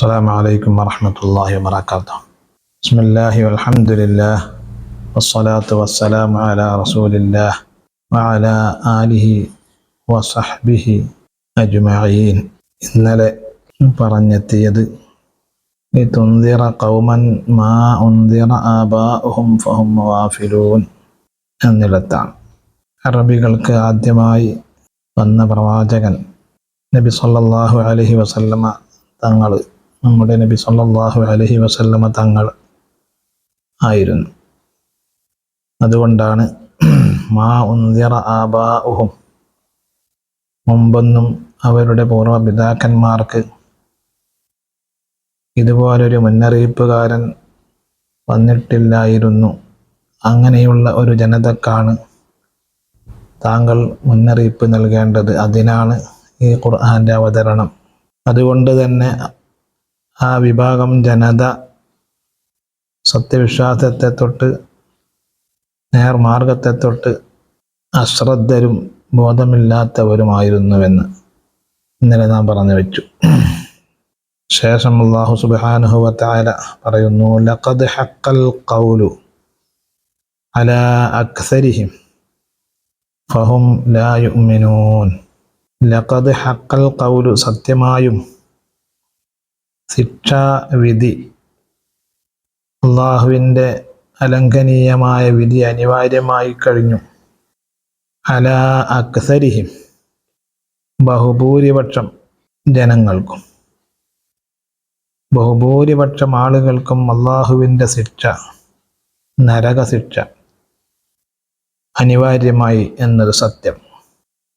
السلام عليكم ورحمة الله وبركاته بسم الله والحمد لله والصلاة والسلام على رسول الله وعلى آله وصحبه أجمعين ഇന്നലെ പറഞ്ഞെത്തിയത് തുന്തിറ കൗമൻ മാ ഉന്തിറ ആബാഉഹും ഫഹും വാഫിലൂൻ എന്നിടത്താണ് അറബികൾക്ക് ആദ്യമായി വന്ന പ്രവാചകൻ നബി സല്ലല്ലാഹു അലൈഹി വസല്ലമ തങ്ങൾ നമ്മുടെ നബി സല്ലാഹു അലഹി വസല്ലമ തങ്ങൾ ആയിരുന്നു. അതുകൊണ്ടാണ് മാ ഉന്തിറ ആബാഉഹും മുമ്പൊന്നും അവരുടെ പൂർവ പിതാക്കന്മാർക്ക് ഇതുപോലൊരു മുന്നറിയിപ്പുകാരൻ വന്നിട്ടില്ലായിരുന്നു. അങ്ങനെയുള്ള ഒരു ജനതക്കാണ് താങ്കൾ മുന്നറിയിപ്പ് നൽകേണ്ടത്. അതിനാണ് ഈ ഖുർആന്റെ അവതരണം. അതുകൊണ്ട് തന്നെ ആ വിഭാഗം ജനത സത്യവിശ്വാസത്തെ തൊട്ട് നേർമാർഗത്തെ തൊട്ട് അശ്രദ്ധരും ബോധമില്ലാത്തവരുമായിരുന്നുവെന്ന് ഇന്നലെ നാം പറഞ്ഞു വെച്ചു. ശേഷം അള്ളാഹു സുബ്ഹാനഹു വതആല പറയുന്നു ലഖദ് ഹക്കൽ കൗലു അല അക്സരിഹിം ഫഹും ലാ യുഅ്മിനൂൻ. ലഖദ് ഹഖൽ ഖൗലു സത്യമായും ശിക്ഷാവിധി. അള്ളാഹുവിന്റെ അലംഘനീയമായ വിധി അനിവാര്യമായി കഴിഞ്ഞു. അല അക്സരിഹിം ബഹുഭൂരിപക്ഷം ജനങ്ങൾക്കും. ബഹുഭൂരിപക്ഷം ആളുകൾക്കും അള്ളാഹുവിന്റെ ശിക്ഷ നരകശിക്ഷ അനിവാര്യമായി എന്നൊരു സത്യം.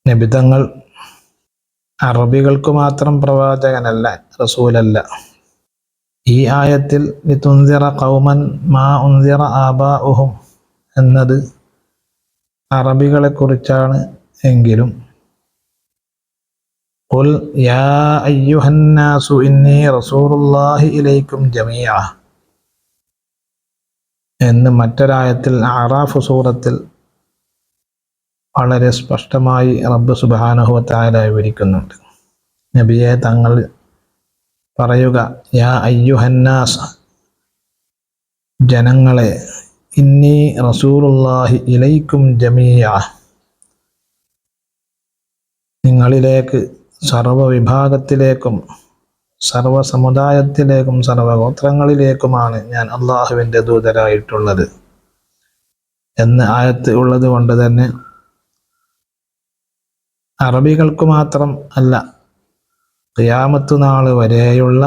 നിബിതങ്ങൾ അറബികൾക്ക് മാത്രം പ്രവാചകനല്ല റസൂലല്ല ഈ ആയത്തിൽ തുന്തിറ കൗമൻ മാ ഉന്തിറ ആബാഉഹും എന്നത് അറബികളെ കുറിച്ചാണ് എങ്കിലും قل يا أيها الناس إني رسول الله إليكم جميعا എന്ന് മറ്റൊരായത്തിൽ അറാഫ് സൂറത്തിൽ വളരെ സ്പഷ്ടമായി റബ്ബ് സുബാനുഭവത്തായ വിവരിക്കുന്നുണ്ട്. നബിയെ തങ്ങൾ പറയുക യാ അയ്യുഹന്നാസ ജനങ്ങളെ ഇന്നി റസൂലുള്ളാഹി ഇലൈക്കും ജമീയ നിങ്ങളിലേക്ക് സർവ വിഭാഗത്തിലേക്കും സർവ സമുദായത്തിലേക്കും സർവഗോത്രങ്ങളിലേക്കുമാണ് ഞാൻ അള്ളാഹുവിന്റെ ദൂതരായിട്ടുള്ളത്. എന്ന് ആയത്ത് ഉള്ളത് കൊണ്ട് തന്നെ അറബികൾക്ക് മാത്രം അല്ല ഖിയാമത്ത് നാൾ വരെയുള്ള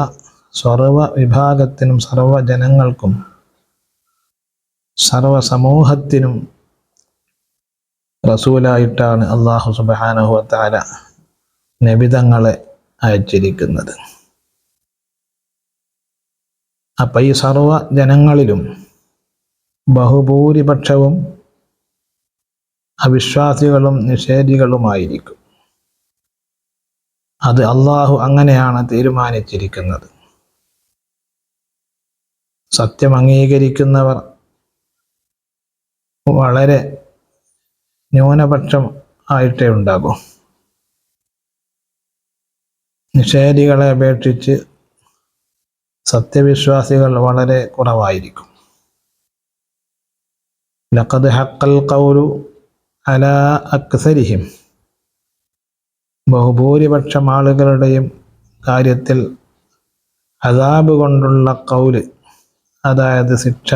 സർവ വിഭാഗത്തിനും സർവ ജനങ്ങൾക്കും സർവ സമൂഹത്തിനും റസൂലായിട്ടാണ് അള്ളാഹു സുബാനഹുവത്താര നബിതങ്ങളെ അയച്ചിരിക്കുന്നത്. അപ്പം ഈ സർവ ജനങ്ങളിലും ബഹുഭൂരിപക്ഷവും അവിശ്വാസികളും നിഷേധികളുമായിരിക്കും. അത് അള്ളാഹു അങ്ങനെയാണ് തീരുമാനിച്ചിരിക്കുന്നത്. സത്യം അംഗീകരിക്കുന്നവർ വളരെ ന്യൂനപക്ഷം ആയിട്ടേ ഉണ്ടാകൂ. നിഷേധികളെ അപേക്ഷിച്ച് സത്യവിശ്വാസികൾ വളരെ കുറവായിരിക്കും. ലഖദ് ഹക്കൽ കൗലു അല അക്സരിഹിം. ബഹുഭൂരിപക്ഷം ആളുകളുടെയും കാര്യത്തിൽ അതാബ് കൊണ്ടുള്ള കൗൽ അതായത് ശിക്ഷ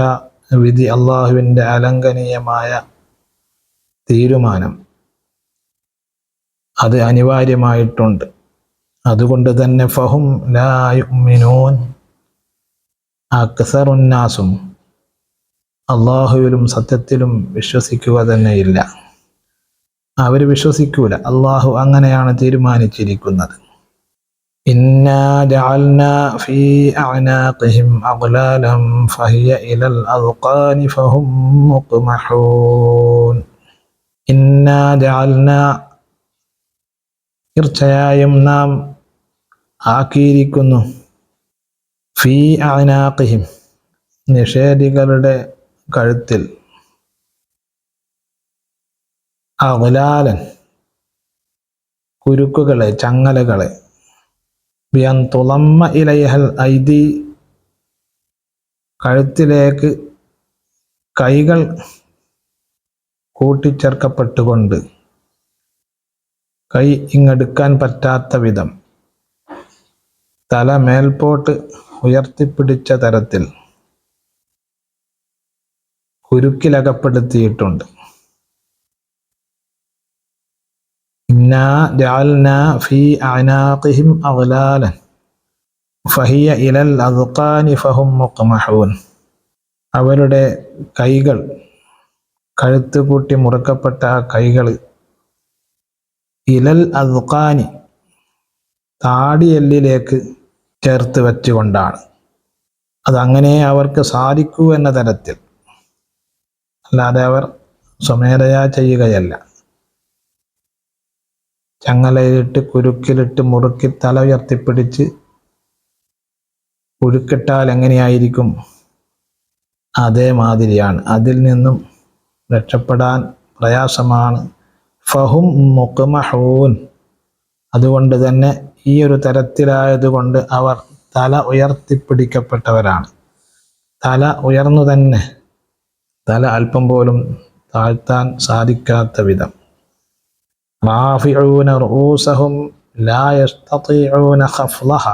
വിധി അള്ളാഹുവിന്റെ അലംഘനീയമായ തീരുമാനം. അത് അനിവാര്യമായിട്ടുണ്ട്. അതുകൊണ്ട് തന്നെ ഫഹും ലായുമിനോൻ അക്സറുന്നാസും അള്ളാഹുവിലും സത്യത്തിലും വിശ്വസിക്കുക തന്നെയില്ല. അവർ വിശ്വസിക്കൂല. അള്ളാഹു അങ്ങനെയാണ് തീരുമാനിച്ചിരിക്കുന്നത്. തീർച്ചയായും നാം ആക്കിയിരിക്കുന്നു. ഫീ അനാഖിഹിം നിഷേധികളുടെ കഴുത്തിൽ. അകുലാലൻ കുരുക്കുകളെ ചങ്ങലകളെ. ബിയൻ തുളമ്മ ഇലയഹൽ ഐദി. കഴുത്തിലേക്ക് കൈകൾ കൂട്ടിച്ചേർക്കപ്പെട്ടുകൊണ്ട് കൈ ഇങ്ങെടുക്കാൻ പറ്റാത്ത വിധം തല മേൽപോട്ട് ഉയർത്തിപ്പിടിച്ച തരത്തിൽ കുരുക്കിലകപ്പെടുത്തിയിട്ടുണ്ട് ഇന്നാ ജാൽനാ അനാഖിഹിം ഫഹിയ ഇലൽ ഫഹും അവരുടെ കൈകൾ കഴുത്ത് കൂട്ടി മുറുക്കപ്പെട്ട ആ കൈകൾ ഇലൽ അദ്ഖാനി താടിയെല്ലിലേക്ക് ചേർത്ത് വെച്ചുകൊണ്ടാണ്. അതങ്ങനെ അവർക്ക് സാധിക്കൂ എന്ന തരത്തിൽ. അല്ലാതെ അവർ സ്വമേധയാ ചെയ്യുകയല്ല. ചങ്ങലയിലിട്ട് കുരുക്കിലിട്ട് മുറുക്കി തല ഉയർത്തിപ്പിടിച്ച് കുരുക്കിട്ടാൽ എങ്ങനെയായിരിക്കും? അതേമാതിരിയാണ് അതിൽ നിന്നും രക്ഷപ്പെടാൻ പ്രയാസമാണ്. ഫഹും മുഖമഹൂൻ. അതുകൊണ്ട് തന്നെ ഈ ഒരു തരത്തിലായതുകൊണ്ട് അവർ തല ഉയർത്തിപ്പിടിക്കപ്പെട്ടവരാണ്. തല ഉയർന്നു തന്നെ. തല അല്പം പോലും താഴ്ത്താൻ സാധിക്കാത്ത വിധം. റാഫിഊന റൂസഹും ലാ യസ്തതിഊന ഖഫ്ലഹ.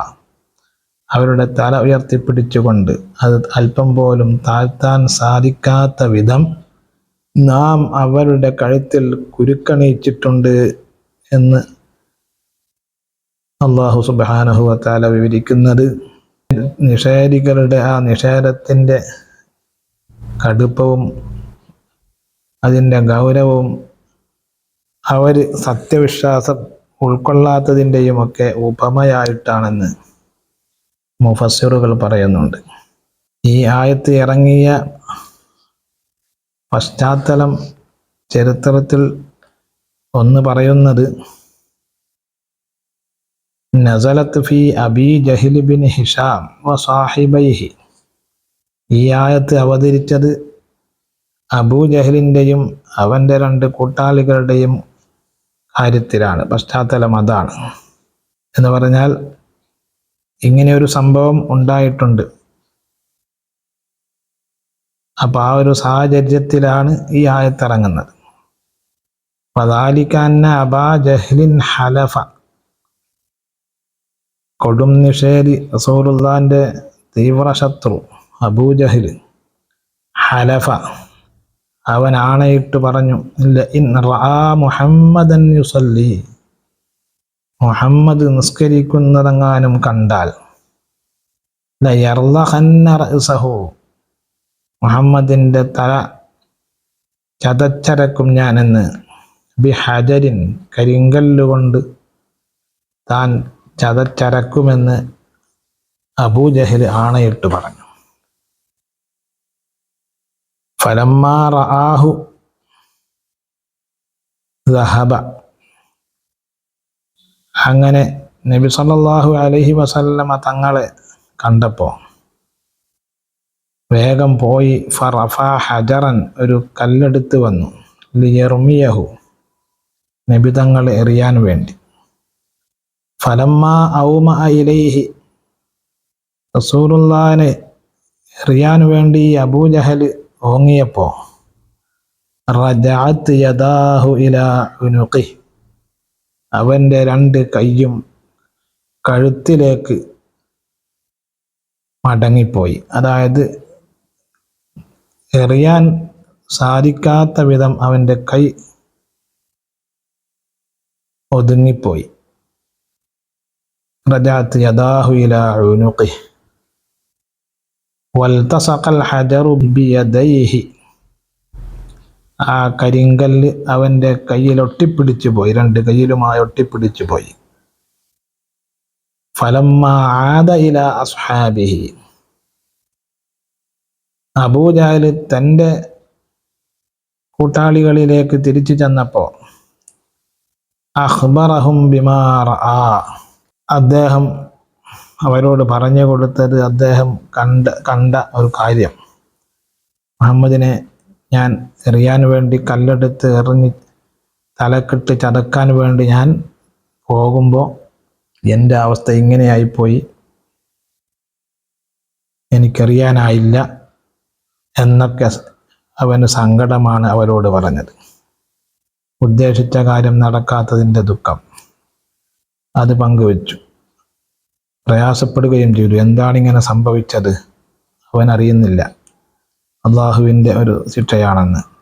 അവരുടെ തല ഉയർത്തിപ്പിടിച്ചുകൊണ്ട് അത് അല്പം പോലും താഴ്ത്താൻ സാധിക്കാത്ത വിധം നാം അവരുടെ കഴുത്തിൽ കുരുക്കണിയിച്ചിട്ടുണ്ട് എന്ന് അള്ളാഹു സുബാനഹുവത്താല വിവരിക്കുന്നത്. നിഷേധികളുടെ ആ നിഷേധത്തിന്റെ കടുപ്പവും അതിന്റെ ഗൗരവവും അവർ സത്യവിശ്വാസം ഉൾക്കൊള്ളാത്തതിന്റെയും ഒക്കെ ഉപമയായിട്ടാണെന്ന് മുഫസ്സിറുകൾ പറയുന്നുണ്ട്. ഈ ആയത്ത് ഇറങ്ങിയ പശ്ചാത്തലം ചരിത്രത്തിൽ ഒന്ന് പറയുന്നത് നസലത്ത് ഫി അബി ജഹിൽ ബിൻ ഹിഷാം വ സാഹിബൈഹി. ഈ ആയത്ത് അവതരിച്ചത് അബൂ ജഹലിന്റെയും അവന്റെ രണ്ട് കൂട്ടാളികളുടെയും കാര്യത്തിലാണ് പശ്ചാത്തലം അതാണ്. എന്ന് പറഞ്ഞാൽ ഇങ്ങനെ ഒരു സംഭവം ഉണ്ടായിട്ടുണ്ട്. അപ്പോൾ ആ ഒരു സാഹചര്യത്തിലാണ് ഈ ആയത്തിറങ്ങുന്നത്. പതാലിക്കാന്ന അബാ ജഹ്ലിൻ ഹലഫ. കൊടും നിഷേധി റസൂലുള്ളാന്റെ തീവ്ര ശത്രു അബൂജഹിൽ ഹലഫ. അവൻ ആണയിട്ട് പറഞ്ഞു ഇല്ല മുഹമ്മദൻ യുസല്ലി. മുഹമ്മദ് നിസ്കരിക്കുന്നതെങ്ങാനും കണ്ടാൽ ലയർലഹന്നറസഹു മുഹമ്മദിന്റെ തല ചതച്ചരക്കും ഞാനെന്ന്. ബി ഹജരിൻ കരിങ്കല്ലുകൊണ്ട് താൻ ചതച്ചരക്കുമെന്ന് അബൂജഹൽ ആണയിട്ട് പറഞ്ഞു. ഫലമ്മാ ദഹബ. അങ്ങനെ നബി സല്ലാഹു അലഹി വസല്ലമ തങ്ങളെ കണ്ടപ്പോൾ വേഗം പോയി ഫറഫ ഹജറൻ ഒരു കല്ലെടുത്ത് വന്നു. ലിയർമിയഹു നബി തങ്ങൾ എറിയാൻ വേണ്ടി. ഫലമ്മ ഔമ ഇലൈഹി റസൂറുല്ലാനെ എറിയാൻ വേണ്ടി അബൂജഹൽ ഓങ്ങിയപ്പോൾ റജഅത്ത് യദാഹു ഇലാ രണ്ട് കൈയും കഴുത്തിലേക്ക് മടങ്ങിപ്പോയി. അതായത് എറിയാൻ സാധിക്കാത്ത വിധം അവന്റെ കൈ ഒതുങ്ങിപ്പോയി. റജാത്ത് യദാഹു ഇലാ വൽതസഖൽ ഹജറു ബിയദൈഹി. ആ കരിങ്കല്ല് അവന്റെ കയ്യിൽ ഒട്ടിപ്പിടിച്ചു പോയി. രണ്ട് കയ്യിലുമായി ഒട്ടിപ്പിടിച്ചു പോയി. ഫലമ്മ ആദ ഇല അസ്ഹാബിഹി. അബൂജാൽ തന്റെ കൂട്ടാളികളിലേക്ക് തിരിച്ചു ചെന്നപ്പോൾ അഹ്ബറഹും ബിമാർ ആ അദ്ദേഹം അവരോട് പറഞ്ഞു കൊടുത്തത് അദ്ദേഹം കണ്ട കണ്ട ഒരു കാര്യം. മുഹമ്മദിനെ ഞാൻ എറിയാൻ വേണ്ടി കല്ലെടുത്ത് എറിഞ്ഞ് തലക്കെട്ട് ചതക്കാൻ വേണ്ടി ഞാൻ പോകുമ്പോൾ എന്റെ അവസ്ഥ ഇങ്ങനെയായിപ്പോയി. എനിക്കറിയാനായില്ല എന്നൊക്കെ അവന് സങ്കടമാണ് അവരോട് പറഞ്ഞത്. ഉദ്ദേശിച്ച കാര്യം നടക്കാത്തതിന്റെ ദുഃഖം അത് പങ്കുവച്ചു. പ്രയാസപ്പെടുകയും ചെയ്തു. എന്താണിങ്ങനെ സംഭവിച്ചത്? അവൻ അറിയുന്നില്ല. അള്ളാഹുവിന്റെ ഒരു ശിക്ഷയാണെന്ന്.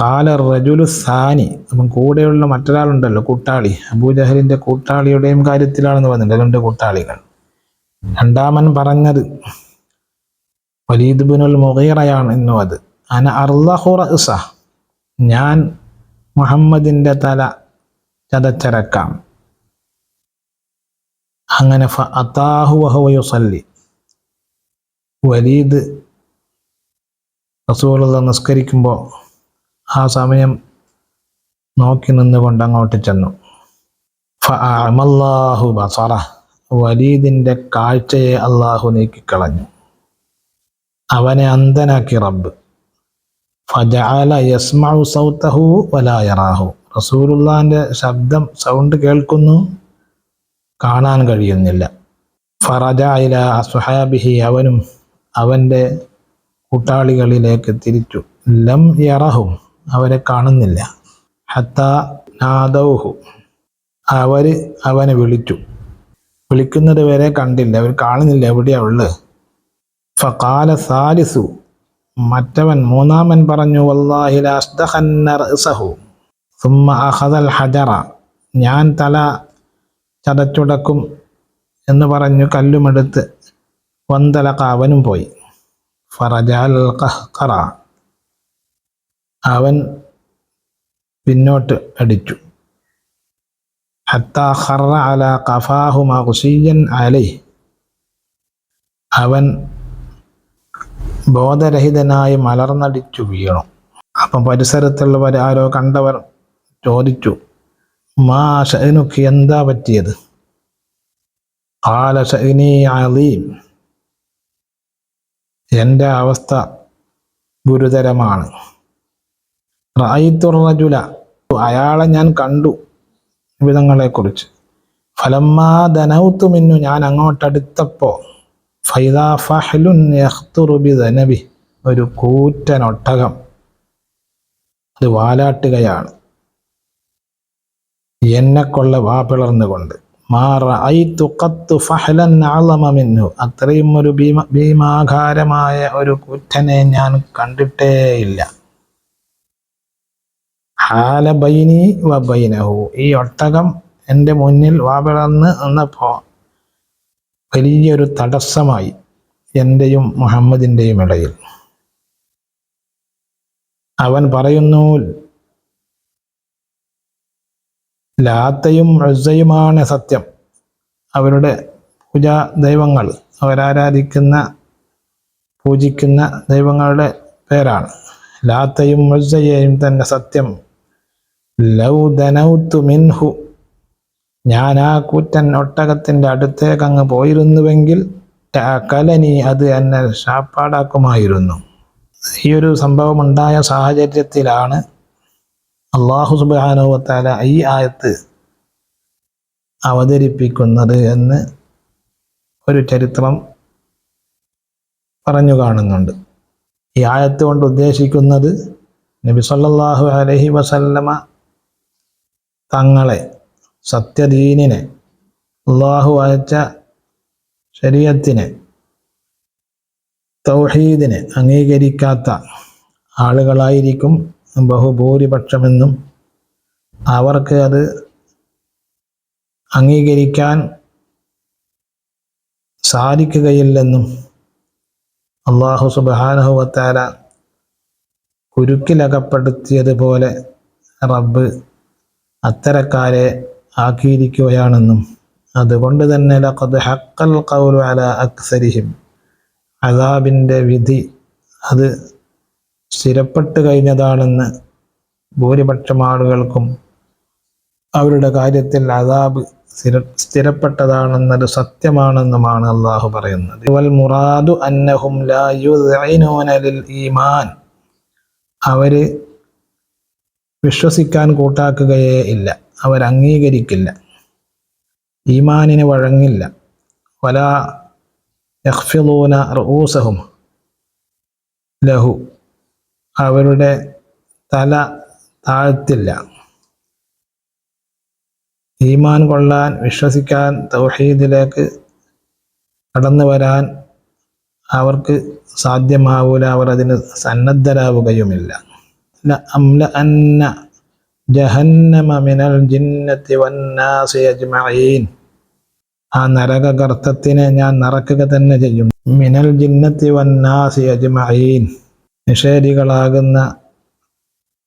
കാല റജുലു സാനി. അപ്പം കൂടെയുള്ള മറ്റൊരാളുണ്ടല്ലോ കൂട്ടാളി. അബൂജഹലിന്റെ കൂട്ടാളിയുടെയും കാര്യത്തിലാണെന്ന് പറഞ്ഞിട്ടുണ്ട് രണ്ട് കൂട്ടാളികൾ. രണ്ടാമൻ പറഞ്ഞത് വലീദ് ബിനുൽ മുഗീറയാണ് ഇന്നും അത്. അന അർലഹു റഅസ. ഞാൻ മുഹമ്മദിന്റെ തല ചതച്ചരക്കാം അങ്ങനെ വലീദ് റസൂലുള്ള നിസ്കരിക്കുമ്പോൾ ആ സമയം നോക്കി നിന്നുകൊണ്ട് അങ്ങോട്ട് ചെന്നു. ഫഅമല്ലാഹു ബസറ. വലീദിന്റെ കാഴ്ചയെ അള്ളാഹു നീക്കിക്കളഞ്ഞു. അവനെ അന്ധനാക്കി റബ്ബ്. ഫജഅല യസ്മഉ സൗതഹു വലാ യറാഹു. ശബ്ദം സൗണ്ട് കേൾക്കുന്നു. കാണാൻ കഴിയുന്നില്ല. ഫറജ ഇല അസ്ഹാബിഹി അവനും അവന്റെ കൂട്ടാളികളിലേക്ക് തിരിച്ചു. ലം യറഹും അവരെ കാണുന്നില്ല. ഹത്ത നാദൗഹു അവർ അവനെ വിളിച്ചു. വിളിക്കുന്നത് വരെ കണ്ടില്ല അവർ കാണുന്നില്ല എവിടെയാ ഉള്ളത് ഫകാല സാലിസു മറ്റവൻ മൂന്നാമൻ പറഞ്ഞു വല്ലാഹിലഹു സുമ്മ അഹദൽ ഹജറ ഞാൻ തല ചതച്ചുടക്കും എന്ന് പറഞ്ഞു കല്ലുമെടുത്ത് വന്തല കാവനും പോയി. ഫറജാൽ കഹ്കറ അവൻ പിന്നോട്ട് അടിച്ചു. ഹത്താ ഖറ അല ഖഫാഹു മഖ്സിയൻ അലൈ അവൻ ബോധരഹിതനായി മലർന്നടിച്ചു വീണു. അപ്പം പരിസരത്തുള്ളവർ ആരോ കണ്ടവർ ചോദിച്ചു മാ ഷനുക്ക് എന്താ പറ്റിയത്? ആല ഷൈനി അലീം. എന്റെ അവസ്ഥ ഗുരുതരമാണ്. റായിത്തുറജുല അയാളെ ഞാൻ കണ്ടു വിധങ്ങളെക്കുറിച്ച്. ഫലമ്മാ ധനൗത്തു മിന്നു. ഞാൻ അങ്ങോട്ടടുത്തപ്പോൾ ഫൈദാ ഫഹ്ലുൻ യഖ്തുറുബി ധനബി ഒരു കൂറ്റൻ ഒട്ടകം അത് വാലാട്ടുകയാണ്. എന്നെ കൊള്ള വാ പിളർന്നുകൊണ്ട്. അത്രയും ഒരു ഭീമ ഭീമാകാരമായ ഒരു കുറ്റനെ ഞാൻ കണ്ടിട്ടേയില്ല. ഹാല ബൈനി വ ബൈനഹു. ഈ ഒട്ടകം എന്റെ മുന്നിൽ വാപിളർന്ന് നിന്നപ്പോൾ വലിയൊരു തടസ്സമായി എന്റെയും മുഹമ്മദിന്റെയും ഇടയിൽ. അവൻ പറയുന്നു ലാത്തയും ഉസയുമാണ് സത്യം. അവരുടെ പൂജാ ദൈവങ്ങൾ അവരാരാധിക്കുന്ന പൂജിക്കുന്ന ദൈവങ്ങളുടെ പേരാണ്. ലാത്തയും ഉസയെയും തന്നെ സത്യം. ലൗ ദനൗത്തു മിൻഹു. ഞാൻ ആ കൂറ്റൻ ഒട്ടകത്തിന്റെ അടുത്തേക്ക് അങ്ങ് പോയിരുന്നുവെങ്കിൽ കലനി അത് എന്നെ ശാപ്പാടാക്കുമായിരുന്നു. ഈ ഒരു സംഭവം ഉണ്ടായ സാഹചര്യത്തിലാണ് അള്ളാഹു സുബാനുവത്താല ഈ ആയത്ത് അവതരിപ്പിക്കുന്നത് എന്ന് ഒരു ചരിത്രം പറഞ്ഞു കാണുന്നുണ്ട്. ഈ ആയത്ത് കൊണ്ട് ഉദ്ദേശിക്കുന്നത് നബി സല്ലല്ലാഹു അലൈഹി വസല്ലമ തങ്ങളെ സത്യദീനിനെ അള്ളാഹു അയച്ച ശരീരത്തിനെ തൗഹീദിനെ അംഗീകരിക്കാത്ത ആളുകളായിരിക്കും ബഹുഭൂരിപക്ഷമെന്നും അവർക്ക് അത് അംഗീകരിക്കാൻ സാധിക്കുകയില്ലെന്നും അള്ളാഹു സുബാനഹുവത്താല കുരുക്കിലകപ്പെടുത്തിയതുപോലെ റബ്ബ് അത്തരക്കാരെ ആക്കിയിരിക്കുകയാണെന്നും. അതുകൊണ്ട് തന്നെ ലഖദ് ഹക്കൽ കൗലു അല അക്സരിഹിം. അദാബിന്റെ വിധി അത് സ്ഥിരപ്പെട്ട് കഴിഞ്ഞതാണെന്ന് ഭൂരിപക്ഷം ആളുകൾക്കും അവരുടെ കാര്യത്തിൽ അതാബ് സ്ഥിര സ്ഥിരപ്പെട്ടതാണെന്നത് സത്യമാണെന്നുമാണ് അള്ളാഹു പറയുന്നത്. വൽ മുറാദു അന്നഹും ലാ ലിൽ ഈമാൻ. അവർ വിശ്വസിക്കാൻ കൂട്ടാക്കുകയേ ഇല്ല. അവർ ഈമാനിന് വഴങ്ങില്ല. വല യഹ്ഫിലൂന റൂസഹും ലഹു. അവരുടെ തല താഴ്ത്തില്ല. ഈമാൻ കൊള്ളാൻ വിശ്വസിക്കാൻ തൗഹീദിലേക്ക് കടന്നു വരാൻ അവർക്ക് സാധ്യമാവൂല. അവർ അതിന് സന്നദ്ധരാവുകയുമില്ല. അംല അന്ന ജഹന്നമ ആ ഞാൻ നിറക്കുക തന്നെ ചെയ്യും. മിനൽ ജിന്നത്തി വന്നാസി അജ്മഈൻ. നിഷേധികളാകുന്ന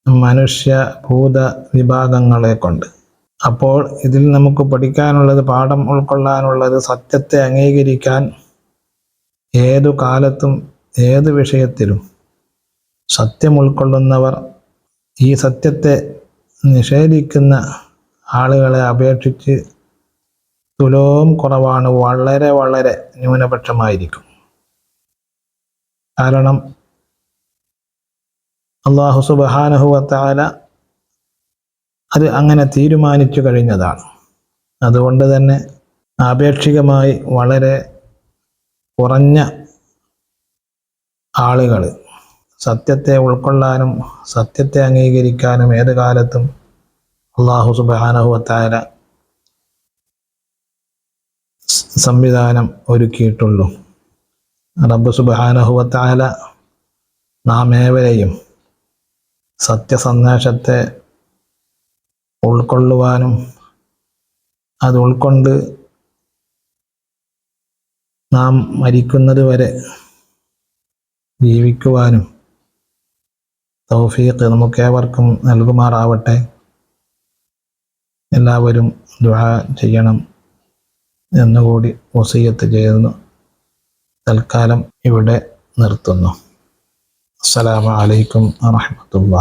മനുഷ്യ ഭൂത വിഭാഗങ്ങളെ കൊണ്ട്. അപ്പോൾ ഇതിൽ നമുക്ക് പഠിക്കാനുള്ളത് പാഠം ഉൾക്കൊള്ളാനുള്ളത് സത്യത്തെ അംഗീകരിക്കാൻ ഏതു കാലത്തും ഏതു വിഷയത്തിലും സത്യം ഉൾക്കൊള്ളുന്നവർ ഈ സത്യത്തെ നിഷേധിക്കുന്ന ആളുകളെ അപേക്ഷിച്ച് തുലവും കുറവാണ് വളരെ വളരെ ന്യൂനപക്ഷമായിരിക്കും. കാരണം അള്ളാഹു സുബാനഹുവത്താല അത് അങ്ങനെ തീരുമാനിച്ചു കഴിഞ്ഞതാണ്. അതുകൊണ്ട് തന്നെ ആപേക്ഷികമായി വളരെ കുറഞ്ഞ ആളുകൾ സത്യത്തെ ഉൾക്കൊള്ളാനും സത്യത്തെ അംഗീകരിക്കാനും ഏത് കാലത്തും അള്ളാഹു സുബാനഹുവത്തായ സംവിധാനം ഒരുക്കിയിട്ടുള്ളൂ. റബ്ബ് സുബാനഹുവത്തായ നാം ഏവരെയും സത്യസന്ദേശത്തെ ഉൾക്കൊള്ളുവാനും അത് ഉൾക്കൊണ്ട് നാം മരിക്കുന്നത് വരെ ജീവിക്കുവാനും തൗഫീഖ് നമുക്കേവർക്കും നൽകുമാറാവട്ടെ. എല്ലാവരും ദുആ ചെയ്യണം എന്നുകൂടി വസീയത്ത് ചെയ്യുന്നു. തൽക്കാലം ഇവിടെ നിർത്തുന്നു. അസ്സലാമു അലൈക്കും വറഹ്മത്തുള്ളാഹി